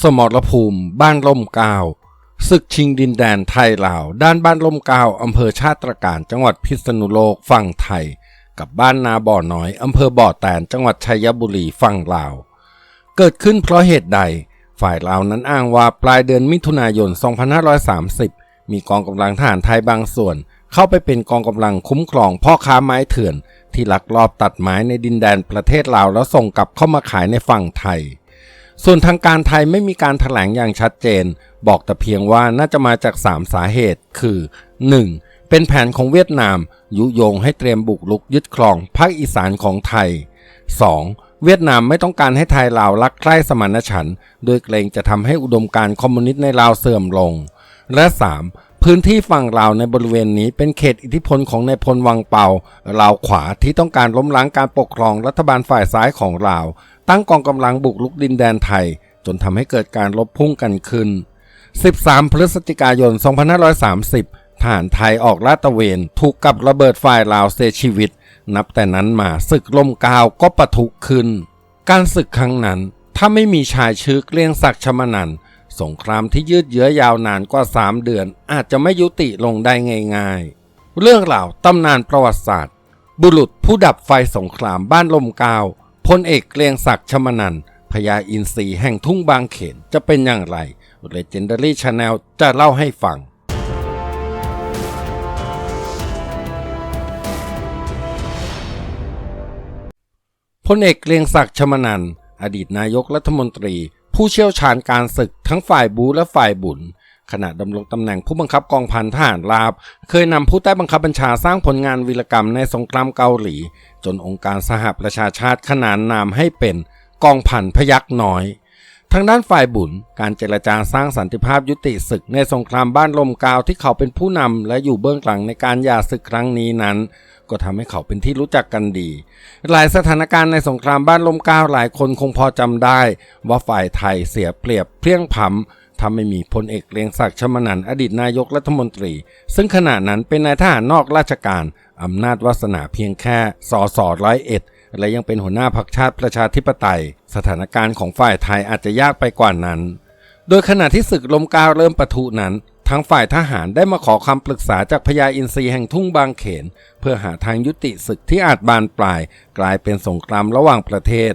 สมรภูมิ บ้านร่มเกล้าศึกชิงดินแดนไทยลาว ด้านบ้านร่มเกล้าอำเภอชาติตรการจังหวัดพิษณุโลกฝั่งไทย กับบ้านนาบ่อน้อยอำเภอบ่อแตนจังหวัดชัยบุรีฝั่งลาว เกิดขึ้นเพราะเหตุใด ฝ่ายลาวนั้นอ้างว่าปลายเดือนมิถุนายน 2530 มีกองกำลังทหารไทยบางส่วน เข้าไปเป็นกองกำลังคุ้มครองพ่อค้าไม้เถื่อน ที่ลักลอบตัดไม้ในดินแดนประเทศลาวแล้วส่งกลับเข้ามาขายในฝั่งไทย ส่วนทางการไทยไม่มีการถแถลงอย่างชัดเจน บอกแต่เพียงว่าน่าจะมาจาก 3 สาเหตุ คือ 1. เป็นแผนของเวียดนาม ยุยงให้เตรียมบุกลุกยึดครองภาคอีสานของไทย 2. เวียดนามไม่ต้องการให้ไทยลาวรักใคร่สมานฉันท์โดยเกรงจะทำให้อุดมการณ์คอมมิวนิสต์ในลาวเสื่อมลง และ 3. พื้นที่ฝั่งลาวในบริเวณนี้เป็นเขตอิทธิพลของนายพลวังเปาลาวขวาที่ต้องการล้มล้างการปกครองรัฐบาลฝ่ายซ้ายของลาว ตั้งกองกำลังบุกลุกดินแดนไทย จนทำให้เกิดการลบพุ่งกันขึ้น 13 พฤศจิกายน 2530 ทหารไทยออกลาดตระเวน ถูกกับระเบิดฝ่ายลาวเสียชีวิต นับแต่นั้นมาศึกลมกาวก็ปะทุขึ้น การศึกครั้งนั้น ถ้าไม่มีชายชื่อเกลี้ยงศักดิ์ชมนันสงครามที่ยืดเยื้อยาวนานกว่า 3 เดือน อาจจะไม่ยุติลงได้ง่าย ๆ เรื่องราวตำนานประวัติศาสตร์ บุรุษผู้ดับไฟสงครามบ้านลมกาว พลเอกเกลียงศักดิ์ชมนันพญาอินทรีแห่งทุ่งบางเขนจะเป็นอย่างไร Legendary Channel จะเล่าให้ฟังพลเอกเกรียงศักดิ์ชมนันอดีตนายกรัฐมนตรี ผู้เชี่ยวชาญการศึกทั้งฝ่ายบูและฝ่ายบุญ ขณะดำรงตำแหน่งผู้บังคับกองพันทหารราบ เคยนำผู้ใต้บังคับบัญชาสร้างผลงานวีรกรรมในสงครามเกาหลี จนองค์การสหประชาชาติขนานนามให้เป็นกองพันพยักน้อย ทางด้านฝ่ายบุญการเจรจาสร้างสันติภาพยุติศึกในสงครามบ้านลมกาวที่เขาเป็นผู้นำและอยู่เบื้องหลังในการหย่าศึกครั้งนี้นั้น ก็ทำให้เขาเป็นที่รู้จักกันดี หลายสถานการณ์ในสงครามบ้านลมกาวหลายคนคงพอจำได้ ว่าฝ่ายไทยเสียเปรียบเพียงพำ ถ้าไม่มีพลเอกเกรียงศักดิ์ชมนันอดีตนายกรัฐมนตรี ซึ่งขณะนั้นเป็นนายทหารนอกราชการ อำนาจวาสนาเพียงแค่สสร้อยเอ็ดและยังเป็นหัวหน้าพรรคชาติประชาธิปไตย สถานการณ์ของฝ่ายไทยอาจจะยากไปกว่านั้น โดยขณะที่ศึกลมกาวเริ่มปะทุนั้น ทั้งฝ่ายทหารได้มาขอคำปรึกษาจากพญาอินทรีแห่งทุ่งบางเขน เพื่อหาทางยุติศึกที่อาจบานปลาย กลายเป็นสงครามระหว่างประเทศ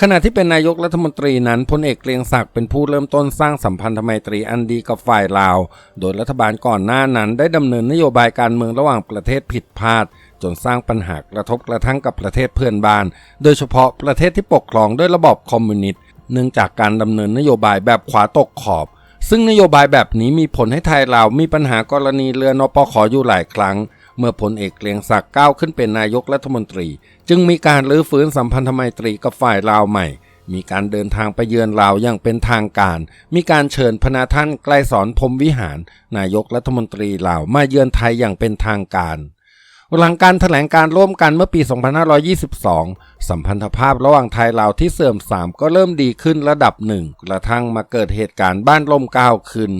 ขณะที่เป็นนายกรัฐมนตรีนั้นพลเอกเกรียงศักดิ์เป็นผู้เริ่มต้นสร้างสัมพันธไมตรีอันดีกับฝ่ายลาว โดยรัฐบาลก่อนหน้านั้นได้ดำเนินนโยบายการเมืองระหว่างประเทศผิดพลาด จนสร้างปัญหากระทบกระทั่งกับประเทศเพื่อนบ้าน โดยเฉพาะประเทศที่ปกครองด้วยระบอบคอมมิวนิสต์เนื่องจากการดำเนินนโยบายแบบขวาตกขอบ ซึ่งนโยบายแบบนี้มีผลให้ไทยเรามีปัญหากรณีเรือนปขออยู่หลายครั้ง เมื่อพลเอกเกรียงศักดิ์ก้าวขึ้นเป็นนายกรัฐมนตรี จึงมีการรื้อฟื้นสัมพันธไมตรีกับฝ่ายลาวใหม่ มีการเดินทางไปเยือนลาวอย่างเป็นทางการ มีการเชิญพนาท่านไกลสอนพรมวิหาร นายกรัฐมนตรีลาวมาเยือนไทยอย่างเป็นทางการหลังการถแถลงการร่วมกันเมื่อปี 2522 สัมพันธภาพระหว่างไทยลาวที่เสื่อมทรามก็เริ่มดีขึ้นระดับหนึ่งกระทั่งมาเกิดเหตุการณ์บ้านล่มก้าวขึ้น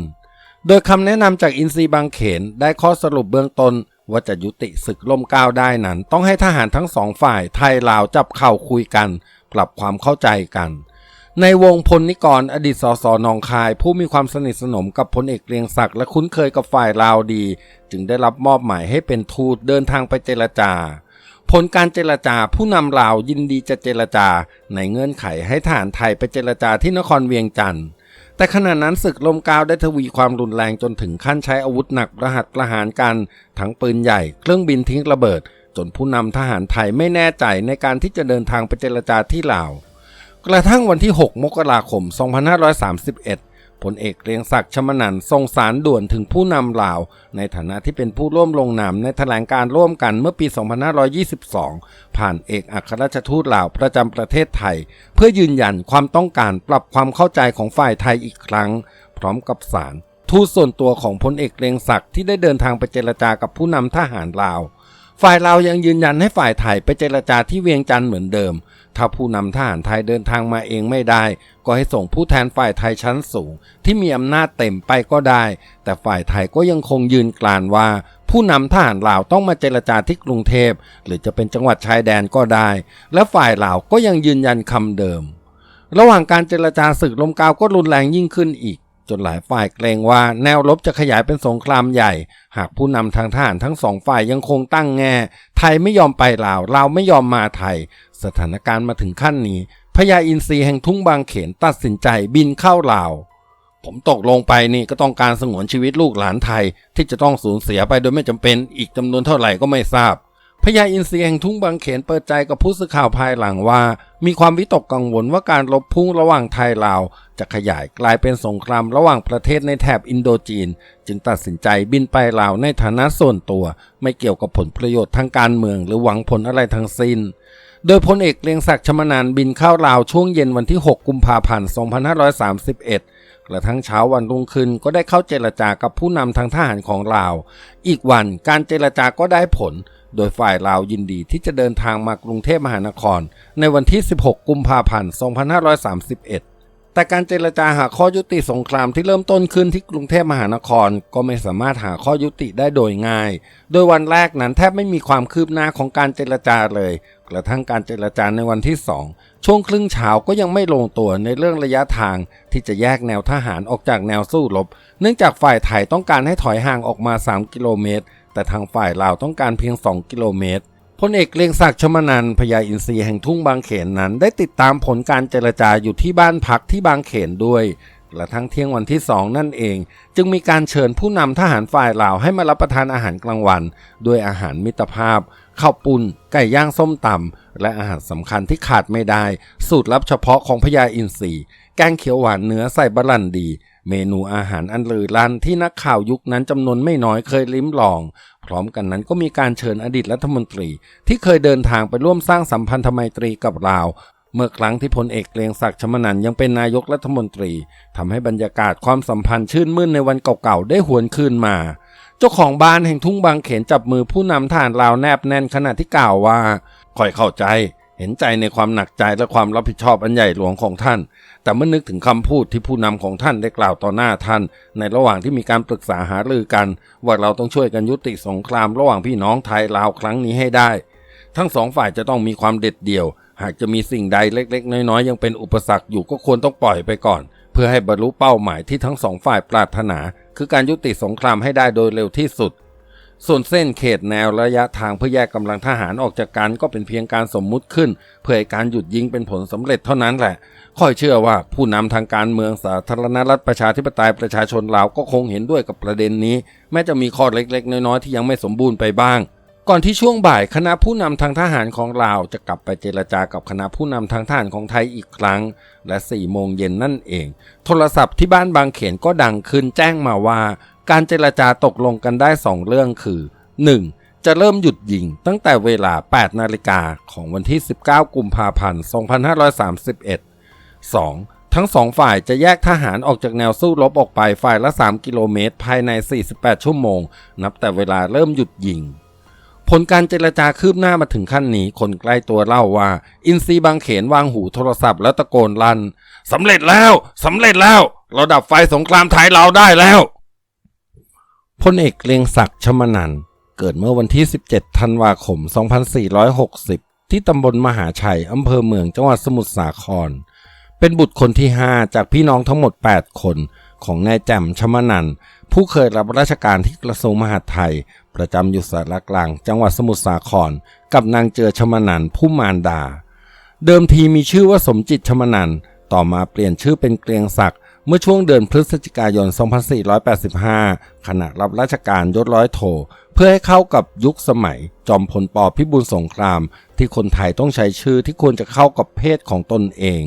โดยคำแนะนำจากอินซีบางเขนได้ข้อสรุปเบื้องต้น ว่าจะยุติศึกล่มก้าวได้นั้น ต้องให้ทหารทั้งสองฝ่ายไทยลาวจับเข่าคุยกัน ปรับความเข้าใจกัน ในวงพลนิกรอดีตสสนองคาย ผู้มีความสนิทสนมกับพลเอกเกรียงศักดิ์และคุ้นเคยกับฝ่ายลาวดี จึงได้รับมอบหมายให้เป็นทูตเดินทางไปเจรจาผลการเจรจาผู้นำลาวยินดีจะเจรจา ในเงื่อนไขให้ทหารไทยไปเจรจาที่นครเวียงจันทร์ แต่ขณะนั้นศึกลมกาวได้ทวีความรุนแรงจนถึงขั้นใช้อาวุธหนักประหัตประหารกัน ทั้งปืนใหญ่เครื่องบินทิ้งระเบิด จนผู้นำทหารไทยไม่แน่ใจในการที่จะเดินทางไปเจรจาที่ลาว กระทั่งวันที่ 6 มกราคม 2531 ผลเอกเกรียงศักดิ์ชมนันส่งสารด่วนถึงผู้นำลาว ในฐานะที่เป็นผู้ร่วมลงนามในแถลงการร่วมกันเมื่อปี 2522 ผ่านเอกอัครราชทูตลาวประจำประเทศไทย เพื่อยืนยันความต้องการปรับความเข้าใจของฝ่ายไทยอีกครั้ง พร้อมกับสารทูตส่วนตัวของพลเอกเกรียงศักดิ์ที่ได้เดินทางไปเจรจากับผู้นำทหารลาว ฝ่ายลาวยังยืนยันให้ฝ่ายไทยไปเจรจาที่เวียงจันทร์เหมือนเดิม ถ้าผู้นำทหารไทยเดินทางมาเองไม่ได้ ก็ให้ส่งผู้แทนฝ่ายไทยชั้นสูง ที่มีอำนาจเต็มไปก็ได้ แต่ฝ่ายไทยก็ยังคงยืนกลานว่า ผู้นำทหารลาวต้องมาเจรจาที่กรุงเทพ หรือจะเป็นจังหวัดชายแดนก็ได้ และฝ่ายลาวก็ยังยืนยันคำเดิม ระหว่างการเจรจาศึกลมกาวก็รุนแรงยิ่งขึ้นอีก จนหลายฝ่ายเกรงว่าแนวรบจะขยายเป็นสงครามใหญ่ หากผู้นำทางทหารทั้งสองฝ่ายยังคงตั้งแง่ไทยไม่ยอมไปลาวลาวไม่ยอมมาไทย สถานการณ์มาถึงขั้นนี้พญาอินทรีแห่งทุ่งบางเขนตัดสินใจบินเข้าลาวผมตกลงไปนี่ก็ต้องการสงวนชีวิตลูกหลานไทยที่จะต้องสูญเสียไปโดยไม่จำเป็นอีกจำนวนเท่าไหร่ก็ไม่ทราบ พญาอินทรีแห่งทุ่งบางเขนเปิดใจกับผู้สื่อข่าวภายหลังว่า มีความวิตกกังวลว่าการรบพุ่งระหว่างไทยลาว จะขยายกลายเป็นสงครามระหว่างประเทศในแถบอินโดจีน จึงตัดสินใจบินไปลาวในฐานะส่วนตัว ไม่เกี่ยวกับผลประโยชน์ทางการเมืองหรือหวังผลอะไรทั้งสิ้น โดยพลเอกเกรียงศักดิ์ชมนานบินเข้าลาวช่วงเย็นวันที่ 6 กุมภาพันธ์ 2531กระทั่งเช้าวันรุ่งขึ้นก็ได้เข้าเจรจากับผู้นำทางทหารของลาว อีกวันการเจรจาก็ได้ผล โดยฝ่ายลาวยินดีที่จะเดินทางมากรุงเทพมหานคร ในวันที่ 16 กุมภาพันธ์ 2531 แต่การเจรจาหาข้อยุติสงครามที่เริ่มต้นขึ้นที่กรุงเทพมหานครก็ไม่สามารถหาข้อยุติได้โดยง่าย โดยวันแรกนั้นแทบไม่มีความคืบหน้าของการเจรจาเลย กระทั่งการเจรจาในวันที่2ช่วงครึ่งเช้าก็ยังไม่ลงตัวในเรื่องระยะทางที่จะแยกแนวทหารออกจากแนวสู้รบ เนื่องจากฝ่ายไทยต้องการให้ถอยห่างออกมา 3 กิโลเมตร แต่ทางฝ่ายลาวต้องการเพียง 2 กิโลเมตรพลเอกเกรียงศักดิ์ชมนันพญาอินทรีแห่งทุ่งบางเขนนั้น ได้ติดตามผลการเจรจาอยู่ที่บ้านพักที่บางเขนด้วยกระทั่งเที่ยงวันที่สองนั่นเอง จึงมีการเชิญผู้นำทหารฝ่ายลาวให้มารับประทานอาหารกลางวัน ด้วยอาหารมิตรภาพข้าวปุ้นไก่ย่างส้มตำและอาหารสำคัญที่ขาดไม่ได้ สูตรลับเฉพาะของพญาอินทรีแกงเขียวหวานเนื้อใส่บะหลันดี เมนูอาหารอันลือลั่นที่นักข่าวยุคนั้นจำนวนไม่น้อยเคยลิ้มลอง พร้อมกันนั้นก็มีการเชิญอดีตรัฐมนตรี ที่เคยเดินทางไปร่วมสร้างสัมพันธไมตรีกับลาว เมื่อครั้งที่พลเอกเกรียงศักดิ์ชมนันยังเป็นนายกรัฐมนตรีทำให้บรรยากาศความสัมพันธ์ชื่นมื่นในวันเก่าๆได้หวนคืนมาเจ้าของบ้านแห่งทุ่งบางเขนจับมือผู้นำทหารลาวแนบแน่นขณะที่กล่าวว่าคอยเข้าใจ เห็นใจในความหนักใจและความรับผิดชอบอันใหญ่หลวงของท่าน แต่เมื่อนึกถึงคำพูดที่ผู้นำของท่านได้กล่าวต่อหน้าท่าน ในระหว่างที่มีการปรึกษาหารือกัน ว่าเราต้องช่วยกันยุติสงครามระหว่างพี่น้องไทยลาวครั้งนี้ให้ได้ ทั้งสองฝ่ายจะต้องมีความเด็ดเดี่ยว หากจะมีสิ่งใดเล็ก ๆ น้อยๆยังเป็นอุปสรรคอยู่ก็ควรต้องปล่อยไปก่อน เพื่อให้บรรลุเป้าหมายที่ทั้งสองฝ่ายปรารถนา คือการยุติสงครามให้ได้โดยเร็วที่สุด ส่วนเส้นเขตแนวระยะทางเพื่อแยกกำลังทหารออกจากกันก็เป็นเพียงการสมมุติขึ้น เพื่อให้การหยุดยิงเป็นผลสำเร็จเท่านั้นแหละค่อยเชื่อว่าผู้นำทางการเมืองสาธารณรัฐประชาธิปไตยประชาชนลาวก็คงเห็นด้วยกับประเด็นนี้ แม้จะมีข้อเล็ก ๆ น้อยๆที่ยังไม่สมบูรณ์ไปบ้าง ก่อนที่ช่วงบ่ายคณะผู้นำทางทหารของลาวจะกลับไปเจรจากับคณะผู้นำทางทหารของไทยอีกครั้ง และ4โมงเย็นนั่นเอง โทรศัพท์ที่บ้านบางเขนก็ดังขึ้นแจ้งมาว่า การเจรจาตกลงกันได้ 2 เรื่องคือ 1. จะเริ่มหยุดยิงตั้งแต่เวลา 8 นาฬิกาของวันที่ 19 กุมภาพันธ์ 2531 2. ทั้งสองฝ่ายจะแยกทหารออกจากแนวสู้รบออกไปฝ่ายละ 3 กิโลเมตร ภายใน 48 ชั่วโมง นับแต่เวลาเริ่มหยุดยิง ผลการเจรจาคืบหน้ามาถึงขั้นนี้ คนใกล้ตัวเล่าว่า อินซีบางเขนวางหูโทรศัพท์แล้วตะโกนลั่นสำเร็จแล้วสำเร็จแล้ว เราดับไฟสงครามไทยเราได้แล้ว พลเอกเกรียงศักดิ์ชมนันเกิดเมื่อวันที่ 17 ธันวาคม 2460 ที่ตำบลมหาชัย อำเภอเมืองจังหวัดสมุทรสาคร เป็นบุตรคนที่ 5 จากพี่น้องทั้งหมด 8 คนของนายแจ่มชมนันผู้เคยรับราชการที่กระทรวงมหาดไทย ประจำอยู่สารกลาง จังหวัดสมุทรสาคร กับนางเจอชมนันผู้มารดา เดิมทีมีชื่อว่าสมจิตชมนันต่อมาเปลี่ยนชื่อเป็นเกรียงศักดิ์ เมื่อช่วงเดือนพฤศจิกายน 2485 ขณะรับราชการยศร้อยโท เพื่อให้เข้ากับยุคสมัย จอมพลปพิบูลสงคราม ที่คนไทยต้องใช้ชื่อที่ควรจะเข้ากับเพศของตนเอง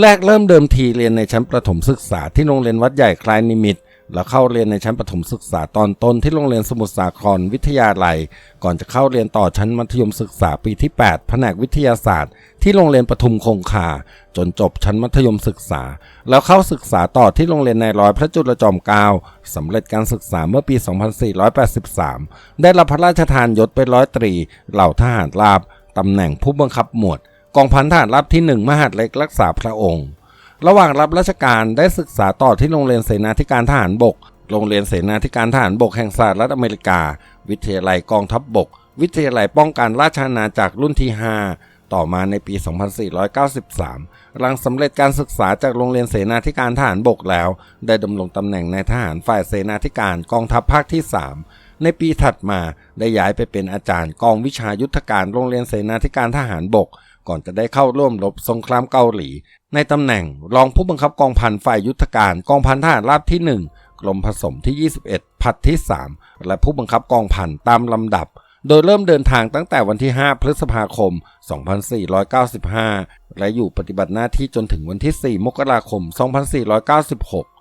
แรกเริ่มเดิมทีเรียนในชั้นประถมศึกษาที่โรงเรียนวัดใหญ่คลายนิมิต แล้วเข้าเรียนในชั้นประถมศึกษาตอนต้นที่โรงเรียนสมุทรสาครวิทยาลัย ก่อนจะเข้าเรียนต่อชั้นมัธยมศึกษาปีที่ 8 แผนกวิทยาศาสตร์ ที่โรงเรียนปทุมคงคา จนจบชั้นมัธยมศึกษา แล้วเข้าศึกษาต่อที่โรงเรียนนายร้อยพระจุลจอมเกล้าสำเร็จการศึกษาเมื่อปี 2483 ได้รับพระราชทานยศเป็นร้อยตรี เหล่าทหารราบตำแหน่งผู้บังคับหมวด กองพันทหารราบที่ 1 มหาดเล็กรักษาพระองค์ ระหว่างรับราชการได้ศึกษาต่อที่โรงเรียนเสนาธิการทหารบก โรงเรียนเสนาธิการทหารบกแห่งสหรัฐอเมริกา วิทยาลัยกองทัพบบก วิทยาลัยป้องกันราชอาณาจักรรุ่นที่ 5 ต่อมาในปี 2493 หลังสำเร็จการศึกษาจากโรงเรียนเสนาธิการทหารบกแล้ว ได้ดำรงตำแหน่งในทหารฝ่ายเสนาธิการกองทัพภาคที่ 3 ในปีถัดมาได้ย้ายไปเป็นอาจารย์กองวิชายุทธการโรงเรียนเสนาธิการทหารบก ก่อนจะได้เข้าร่วมรบสงครามเกาหลี ในตำแหน่งรองผู้บังคับกองพันฝ่ายยุทธการกองพันทหารราบที่ 1 กรมผสมที่ 21 พัดที่ 3 และผู้บังคับกองพันตามลำดับ โดยเริ่มเดินทางตั้งแต่วันที่ 5 พฤษภาคม 2495 และอยู่ปฏิบัติหน้าที่จนถึงวันที่ 4 มกราคม 2496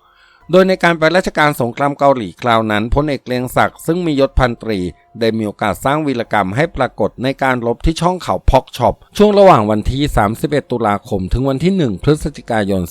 โดยในการไปราชการสงครามเกาหลีคราวนั้นพลเอกเกรียงศักดิ์ซึ่งมียศพันตรี ได้มีโอกาสสร้างวีรกรรมให้ปรากฏในการรบที่ช่องเขาพอกช็อป ช่วงระหว่างวันที่ 31 ตุลาคม ถึงวันที่ 1 พฤศจิกายน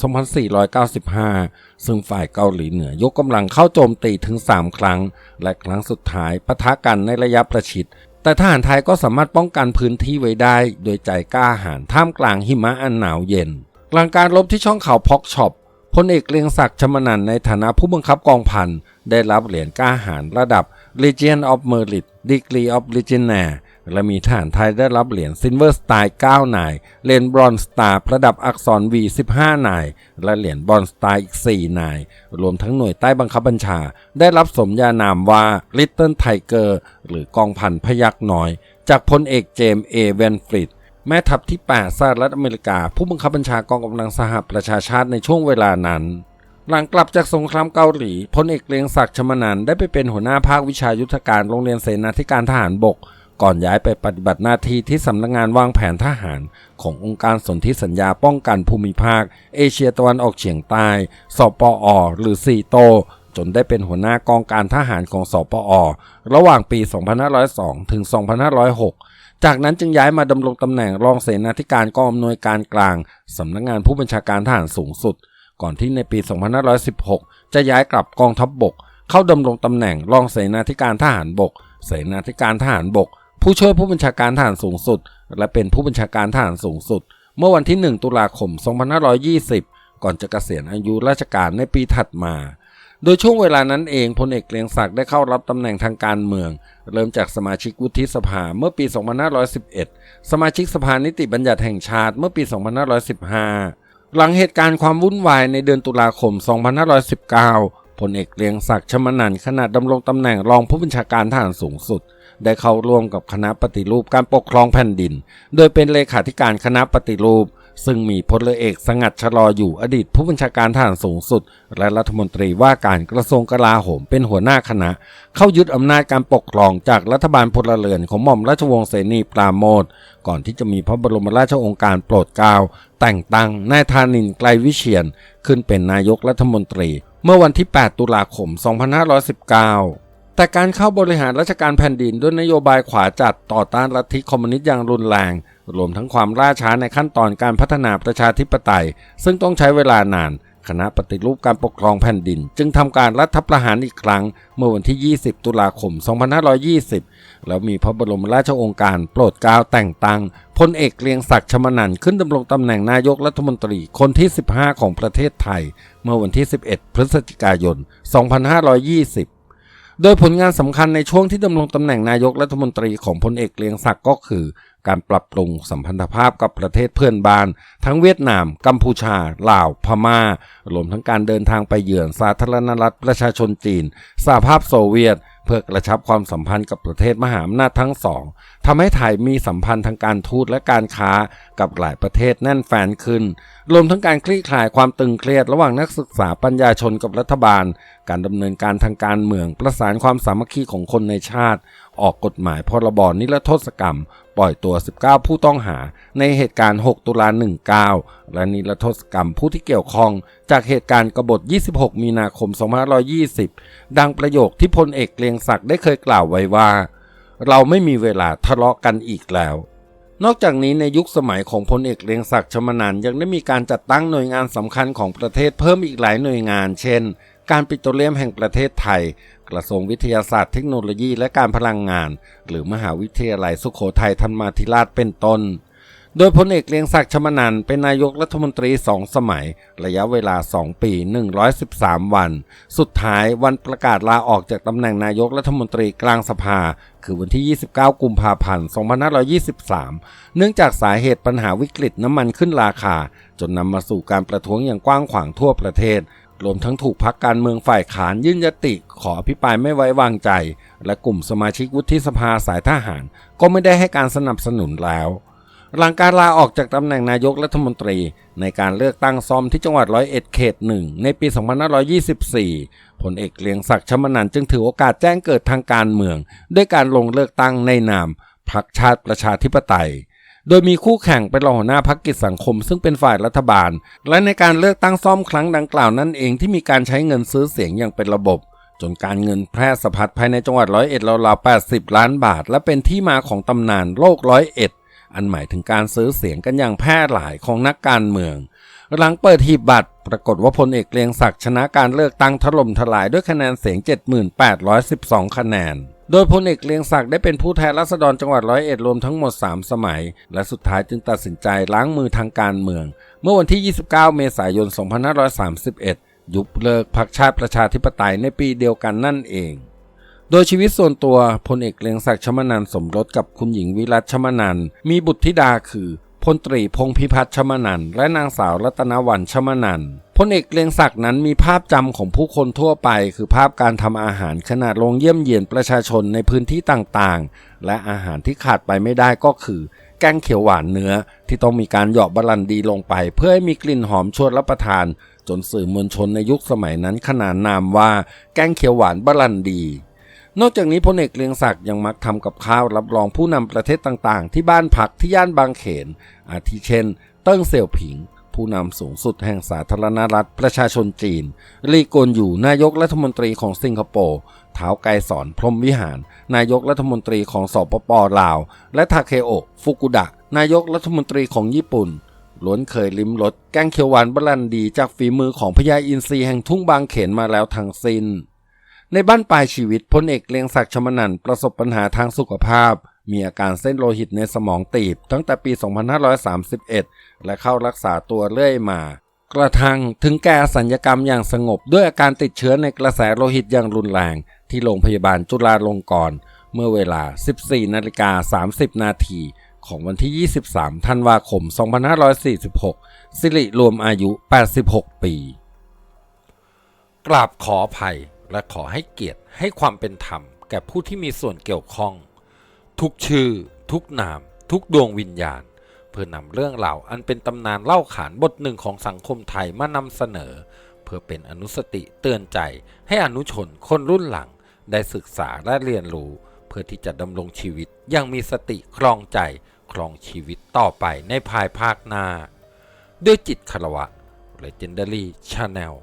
2495 ซึ่งฝ่ายเกาหลีเหนือยกกำลังเข้าโจมตีถึง 3 ครั้ง และครั้งสุดท้ายปะทะกันในระยะประชิดแต่ทหารไทยก็สามารถป้องกันพื้นที่ไว้ได้ โดยใจกล้าหาญท่ามกลางหิมะอันหนาวเย็นหลังการรบที่ช่องเขาพอกช็อป พลเอกเกรียงศักดิ์ชมนันในฐานะผู้บังคับกองพันได้รับเหรียญกล้าหาญระดับ Legion of Merit Degree of Legionnaire และมีทหารไทยได้รับเหรียญ Silver Star 9นาย เหรียญบรอนซ์สตาร์ระดับอักษร V 15นาย และเหรียญบรอนซ์สตาร์อีก 4 นาย รวมทั้งหน่วยใต้บังคับบัญชา ได้รับสมญานามว่า Little Tiger หรือกองพันพยักน้อย จากพลเอกเจมส์เอเวนฟริด แม่ทัพที่ 8 สหรัฐอเมริกา ผู้บังคับบัญชากองกำลังสหประชาชาติในช่วงเวลานั้น หลังกลับจากสงครามเกาหลีพลเอกเกรียงศักดิ์ชมนันได้ไปเป็นหัวหน้าภาควิชายุทธการโรงเรียนเสนาธิการทหารบก ก่อนย้ายไปปฏิบัติหน้าที่ที่สำนักงงานวางแผนทหาร ขององค์การสนธิสัญญาป้องกันภูมิภาค เอเชียตะวันออกเฉียงใต้สปอหรือซีโตจนได้เป็นหัวหน้ากองการทหารของสปอ ระหว่างปี 2502 ถึง 2506 จากนั้นจึงย้ายมาดำรงตำแหน่งรองเสนาธิการกองอำนวยการกลางสำนักงานผู้บัญชาการทหารสูงสุด ก่อนที่ในปี 2516 จะย้ายกลับกองทัพบบก เข้าดำรงตำแหน่งรองเสนาธิการทหารบก เสนาธิการทหารบก ผู้ช่วยผู้บัญชาการทหารสูงสุด และเป็นผู้บัญชาการทหารสูงสุด เมื่อวันที่ 1 ตุลาคม 2520 ก่อนจะเกษียณอายุราชการในปีถัดมา โดยช่วงเวลานั้นเองพลเอกเกรียงศักดิ์ได้เข้ารับตำแหน่งทางการเมือง เริ่มจากสมาชิกวุฒิสภาเมื่อปี 2511 สมาชิกสภานิติบัญญัติแห่งชาติเมื่อปี 2515 หลังเหตุการณ์ความวุ่นวายในเดือนตุลาคม 2519พลเอกเกรียงศักดิ์ชมนันขณะดำรงตำแหน่งรองผู้บัญชาการทหารสูงสุด ได้เข้าร่วมกับคณะปฏิรูปการปกครองแผ่นดิน โดยเป็นเลขาธิการคณะปฏิรูป ซึ่งมีพลเรือเอกสงัดชะลออยู่อดีตผู้บัญชาการทหารสูงสุด และรัฐมนตรีว่าการกระทรวงกลาโหมเป็นหัวหน้าคณะ เข้ายึดอำนาจการปกครองจากรัฐบาลพลเรือนของหม่อมราชวงศ์เสนีปราโมทก่อนที่จะมีพระบรมราชองค์การโปรดเกล้าแต่งตั้งนายธานินทร์ไกลวิเชียนขึ้นเป็นนายกรัฐมนตรี เมื่อวันที่ 8 ตุลาคม 2519แต่การเข้าบริหารราชการแผ่นดินด้วยนโยบายขวาจัดต่อต้านลัทธิคอมมิวนิสต์อย่างรุนแรง รวมทั้งความล่าช้าในขั้นตอนการพัฒนาประชาธิปไตย ซึ่งต้องใช้เวลานาน คณะปฏิรูปการปกครองแผ่นดิน จึงทำการรัฐประหารอีกครั้ง เมื่อวันที่ 20 ตุลาคม 2520 แล้วมีพระบรมราชโองการโปรดเกล้าแต่งตั้งพลเอกเกรียงศักดิ์ชมนันขึ้นดำรงตำแหน่งนายกรัฐมนตรีคนที่ 15 ของประเทศไทย เมื่อวันที่ 11 พฤศจิกายน 2520โดยผลงานสำคัญในช่วงที่ดำรงตำแหน่งนายกรัฐมนตรีของพลเอกเกรียงศักดิ์ก็คือ การปรับปรุงสัมพันธภาพกับประเทศเพื่อนบ้าน ทั้งเวียดนาม กัมพูชา ลาว พม่ารวมทั้งการเดินทางไปเยือนสาธารณรัฐประชาชนจีนสหภาพโซเวียต เพื่อกระชับความสัมพันธ์กับประเทศมหาอำนาจทั้งสองทำให้ไทยมีสัมพันธ์ทางการทูตและการค้ากับหลายประเทศแน่นแฟนขึ้น รวมทั้งการคลี่คลายความตึงเครียดระหว่างนักศึกษาปัญญาชนกับรัฐบาล การดำเนินการทางการเมืองประสานความสามัคคีของคนในชาติ ออกกฎหมายพรบนิรโทษกรรม ปล่อยตัว 19 ผู้ต้องหา ในเหตุการณ์ 6 ตุลา 19 และนิรโทษกรรมผู้ที่เกี่ยวข้อง จากเหตุการณ์กบฏ 26 มีนาคม 2520 ดังประโยคที่พลเอกเกรียงศักดิ์ได้เคยกล่าวไว้ว่า เราไม่มีเวลาทะเลาะกันอีกแล้วนอกจากนี้ในยุคสมัยของพลเอกเรียงศักดิ์ชมนันยังได้มีการจัดตั้งหน่วยงานสำคัญของประเทศเพิ่มอีกหลายหน่วยงาน เช่น การปิโตรเลียมแห่งประเทศไทย กระทรวงวิทยาศาสตร์เทคโนโลยีและการพลังงาน หรือมหาวิทยาลัยสุโขทัยธรรมาธิราชเป็นต้น โดยพลเอกเกรียงศักดิ์ชมนันเป็นนายกรัฐมนตรีสองสมัย ระยะเวลา 2 ปี 113 วัน สุดท้ายวันประกาศลาออกจากตำแหน่งนายกรัฐมนตรีกลางสภา คือวันที่ 29 กุมภาพันธ์ 2523 เนื่องจากสาเหตุปัญหาวิกฤตน้ำมันขึ้นราคา จนนำมาสู่การประท้วงอย่างกว้างขวางทั่วประเทศ รวมทั้งถูกพักการเมืองฝ่ายขานยื่นยติขออภิปรายไม่ไว้วางใจ และกลุ่มสมาชิกวุฒิสภาสายทหาร ก็ไม่ได้ให้การสนับสนุนแล้ว หลังการลาออกจากตำแหน่งนายกรัฐมนตรี ในการเลือกตั้งซ่อมที่จังหวัดร้อยเอ็ดเขตหนึ่งในปี 2524 ผลเอกเกรียงศักดิ์ชมนันจึงถือโอกาสแจ้งเกิดทางการเมือง ด้วยการลงเลือกตั้งในนามพรรคชาติประชาธิปไตย โดยมีคู่แข่งเป็นรองหัวหน้าพักกิจสังคม ซึ่งเป็นฝ่ายรัฐบาล และในการเลือกตั้งซ่อมครั้งดังกล่าวนั่นเองที่มีการใช้เงินซื้อเสียงอย่างเป็นระบบ จนการเงินแพร่สะพัดภายในจังหวัดร้อยเอ็ดราวๆ80 ล้านบาท และเป็นที่มาของตำนานโลกร้อยเอ็ดอันหมายถึงการซื้อเสียงกันอย่างแพร่หลายของนักการเมือง หลังเปิดหีบบัตร ปรากฏว่าพลเอกเกรียงศักดิ์ชนะการเลือกตั้งถล่มทลายด้วยคะแนนเสียง 7812 คะแนน โดยพลเอกเกรียงศักดิ์ได้เป็นผู้แทนราษฎรจังหวัดร้อยเอ็ดรวมทั้งหมด 3 สมัย และสุดท้ายจึงตัดสินใจล้างมือทางการเมือง เมื่อวันที่ 29 เมษายน 2531 ยุบเลิกพรรคชาติประชาธิปไตยในปีเดียวกันนั่นเอง โดยชีวิตส่วนตัวพลเอกเกรียงศักดิ์ชมนันสมรสกับคุณหญิงวิรัชชมนันมีบุตรธิดาคือ พลตรีพงพิพัฒน์ชมนันท์และนางสาวรัตนวรรณชมนันท์พลเอกเกรียงศักดิ์นั้นมีภาพจำของผู้คนทั่วไป คือภาพการทำอาหารขนาดลงเยี่ยมเยียนประชาชนในพื้นที่ต่างๆ และอาหารที่ขาดไปไม่ได้ก็คือ แกงเขียวหวานเนื้อ ที่ต้องมีการหยาะบรันดีลงไป เพื่อให้มีกลิ่นหอมชวนรับประทาน จนสื่อมวลชนในยุคสมัยนั้นขนานนามว่า แกงเขียวหวานบรันดี นอกจากนี้พลเอกเรียงศักดิ์ยังมักทำกับข้าวรับรองผู้นำประเทศต่างๆ ที่บ้านพักที่ย่านบางเขน อาทิเช่น เติ้งเสี่ยวผิง ผู้นำสูงสุดแห่งสาธารณรัฐประชาชนจีน ลีโกนอยู่นายกรัฐมนตรีของสิงคโปร์เท้าไกสอนพรมวิหาร นายกรัฐมนตรีของสปปลาว และทาเคโอะฟุกุดะ นายกรัฐมนตรีของญี่ปุ่นล้วนเคยลิ้มรสแกงเขียวหวานบรันดีจากฝีมือของพญาอินทรีแห่งทุ่งบางเขนมาแล้วทั้งสิ้น ในบ้านปลายชีวิตพลเอกเกรียงศักดิ์ชมนันประสบปัญหาทางสุขภาพ มีอาการเส้นโลหิตในสมองตีบ ตั้งแต่ปี 2531 และเข้ารักษาตัวเรื่อยมา กระทั่งถึงแก่สัญญกรรมอย่างสงบ ด้วยอาการติดเชื้อในกระแสโลหิตอย่างรุนแรง ที่โรงพยาบาลจุฬาลงกรณ์เมื่อเวลา 14นาฬิกา30 นาทีของวันที่ 23 ธันวาคม 2546 สิริรวมอายุ 86 ปี กราบขออภัย และขอให้เกียรติให้ความเป็นธรรมแก่ผู้ที่มีส่วนเกี่ยวข้อง ทุกชื่อ ทุกนาม ทุกดวงวิญญาณ เพื่อนำเรื่องราวอันเป็นตำนานเล่าขานบทหนึ่งของสังคมไทยมานำเสนอ เพื่อเป็นอนุสติเตือนใจให้อนุชนคนรุ่นหลัง ได้ศึกษาและเรียนรู้ เพื่อที่จะดำรงชีวิตอยังมีสติครองใจครองชีวิตต่อไปในภายภาคหน้า ด้วยจิตคารวะ Legendary Channel